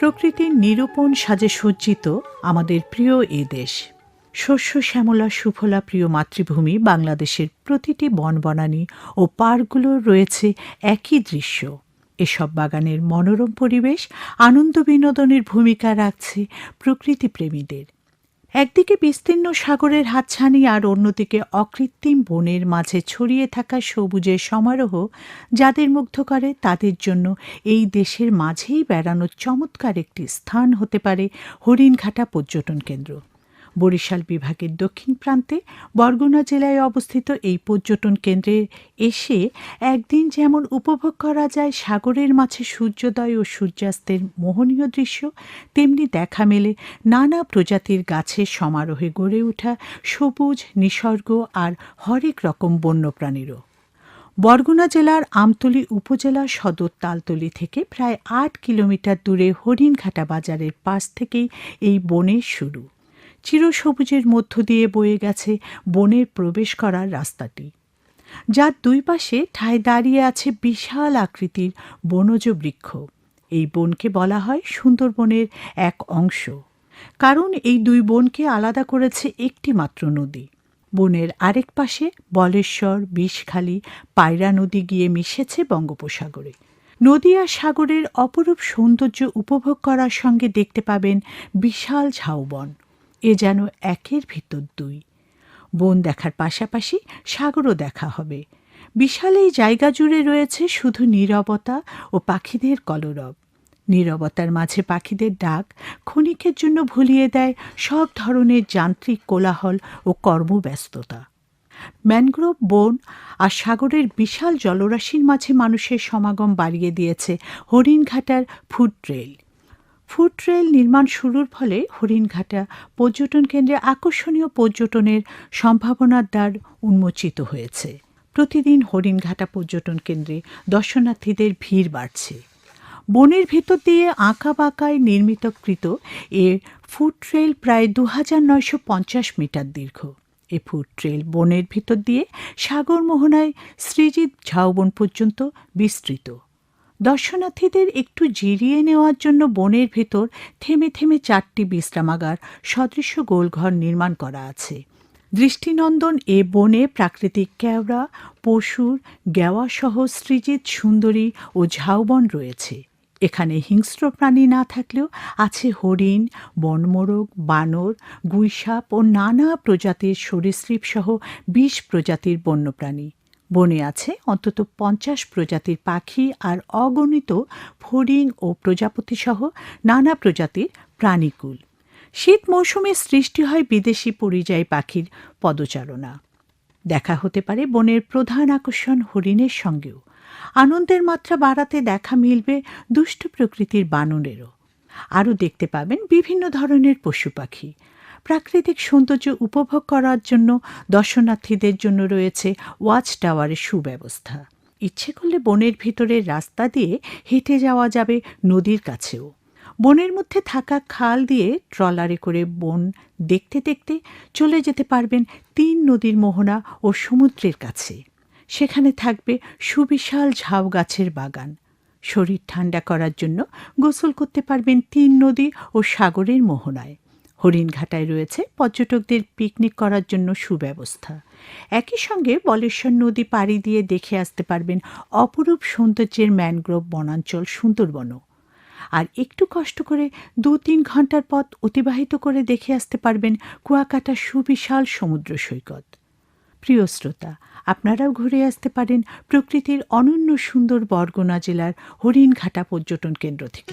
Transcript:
প্রকৃতির নিরূপণ সাজে সজ্জিত আমাদের প্রিয় এ দেশ। শস্য, শ্যামলা, সুফলা প্রিয় মাতৃভূমি বাংলাদেশের প্রতিটি বনবনানী ও পার্কগুলোর রয়েছে একই দৃশ্য। এসব বাগানের মনোরম পরিবেশ, আনন্দ বিনোদনের ভূমিকা রাখছে প্রকৃতিপ্রেমীদের। একদিকে বিস্তীর্ণ সাগরের হাতছানি আর অন্যদিকে অকৃত্রিম বনের মাঝে ছড়িয়ে থাকা সবুজের সমারোহ যাদের মুগ্ধ করে তাদের জন্য এই দেশের মাঝেই বেড়ানোর চমৎকার একটি স্থান হতে পারে হরিণঘাটা পর্যটন কেন্দ্র। বরিশাল বিভাগের দক্ষিণ প্রান্তে বরগুনা জেলায় অবস্থিত এই পর্যটন কেন্দ্রে এসে একদিন যেমন উপভোগ করা যায় সাগরের মাঝে সূর্যোদয় ও সূর্যাস্তের মোহনীয় দৃশ্য, তেমনি দেখা মেলে নানা প্রজাতির গাছের সমারোহে গড়ে ওঠা সবুজ, নিসর্গ আর হরেক রকম বন্যপ্রাণীরও। বরগুনা জেলার আমতলী উপজেলা সদর তালতলি থেকে প্রায় আট কিলোমিটার দূরে হরিণঘাটা বাজারের পাশ থেকেই এই বনের শুরু। চিরসবুজের মধ্য দিয়ে বয়ে গেছে বনের প্রবেশ করার রাস্তাটি। যার দুই পাশে ঠায় দাঁড়িয়ে আছে বিশাল আকৃতির বনজ বৃক্ষ। এই বনকে বলা হয় সুন্দরবনের এক অংশ। কারণ এই দুই বনকে আলাদা করেছে একটি মাত্র নদী। বনের আরেক পাশে বলেশ্বর, বিষখালী, পায়রা নদী গিয়ে মিশেছে বঙ্গোপসাগরে। নদী আর সাগরের অপরূপ সৌন্দর্য উপভোগ করার সঙ্গে দেখতে পাবেন বিশাল ঝাউবন। এ যেন একের ভিতর দুই। বন দেখার পাশাপাশি সাগরও দেখা হবে। বিশাল এই জায়গা জুড়ে রয়েছে শুধু নীরবতা ও পাখিদের কলরব। নীরবতার মাঝে পাখিদের ডাক ক্ষণিকের জন্য ভুলিয়ে দেয় সব ধরনের যান্ত্রিক কোলাহল ও কর্মব্যস্ততা। ম্যানগ্রোভ, বন আর সাগরের বিশাল জলরাশির মাঝে মানুষের সমাগম বাড়িয়ে দিয়েছে হরিণঘাটার ফুড ট্রেল ফুড ট্রেল নির্মাণ শুরুর ফলে হরিণঘাটা পর্যটন কেন্দ্রে আকর্ষণীয় পর্যটনের সম্ভাবনার দ্বার উন্মোচিত হয়েছে। প্রতিদিন হরিণঘাটা পর্যটন কেন্দ্রে দর্শনার্থীদের ভিড় বাড়ছে। বনের ভেতর দিয়ে আঁকা বাঁকায় নির্মিতকৃত এ ফুড ট্রেল প্রায় দু হাজার নয়শো পঞ্চাশ মিটার দীর্ঘ। এ ফুড ট্রেল বনের ভিতর দিয়ে সাগর মোহনায় শ্রীজিৎ ঝাউবন পর্যন্ত বিস্তৃত। দর্শনার্থীদের একটু জিরিয়ে নেওয়ার জন্য বনের ভেতর থেমে থেমে চারটি বিশ্রামাগার সদৃশ্য গোলঘর নির্মাণ করা আছে। দৃষ্টিনন্দন এ বনে প্রাকৃতিক কেওড়া, পশুর গেওয়াসহ সৃজিত সুন্দরী ও ঝাউবন রয়েছে। এখানে হিংস্র প্রাণী না থাকলেও আছে হরিণ, বনমোরগ, বানর, গুইসাপ ও নানা প্রজাতির সরীসৃপ সহ বিশ প্রজাতির বন্যপ্রাণী। বনে আছে অন্তত পঞ্চাশ প্রজাতির পাখি আর অগণিত ফড়িং ও প্রজাপতি সহ নানা প্রজাতির প্রাণীকুল। শীত মৌসুমে সৃষ্টি হয় বিদেশি পরিযায়ী পাখির পদচারণা। দেখা হতে পারে বনের প্রধান আকর্ষণ হরিণের সঙ্গেও। আনন্দের মাত্রা বাড়াতে দেখা মিলবে দুষ্ট প্রকৃতির বানরেরও। আরও দেখতে পাবেন বিভিন্ন ধরনের পশু পাখি। প্রাকৃতিক সৌন্দর্য উপভোগ করার জন্য দর্শনার্থীদের জন্য রয়েছে ওয়াচ টাওয়ারের সুব্যবস্থা। ইচ্ছে করলে বনের ভিতরের রাস্তা দিয়ে হেঁটে যাওয়া যাবে নদীর কাছেও। বনের মধ্যে থাকা খাল দিয়ে ট্রলারে করে বন দেখতে দেখতে চলে যেতে পারবেন তিন নদীর মোহনা ও সমুদ্রের কাছে। সেখানে থাকবে সুবিশাল ঝাউ গাছের বাগান। শরীর ঠান্ডা করার জন্য গোসল করতে পারবেন তিন নদী ও সাগরের মোহনায়। হরিণঘাটায় রয়েছে। পর্যটকদের পিকনিক করার জন্য সুব্যবস্থা। একই সঙ্গে বলেশ্বর নদী পাড়ি দিয়ে দেখে আসতে পারবেন অপরূপ সৌন্দর্যের ম্যানগ্রোভ বনাঞ্চল সুন্দরবনও। আর একটু কষ্ট করে দু তিন ঘণ্টার পথ অতিবাহিত করে দেখে আসতে পারবেন কুয়াকাটা সুবিশাল সমুদ্র সৈকত। প্রিয় শ্রোতা, আপনারাও ঘুরে আসতে পারেন প্রকৃতির অনন্য সুন্দর বরগুনা জেলার হরিণঘাটা পর্যটন কেন্দ্র থেকে।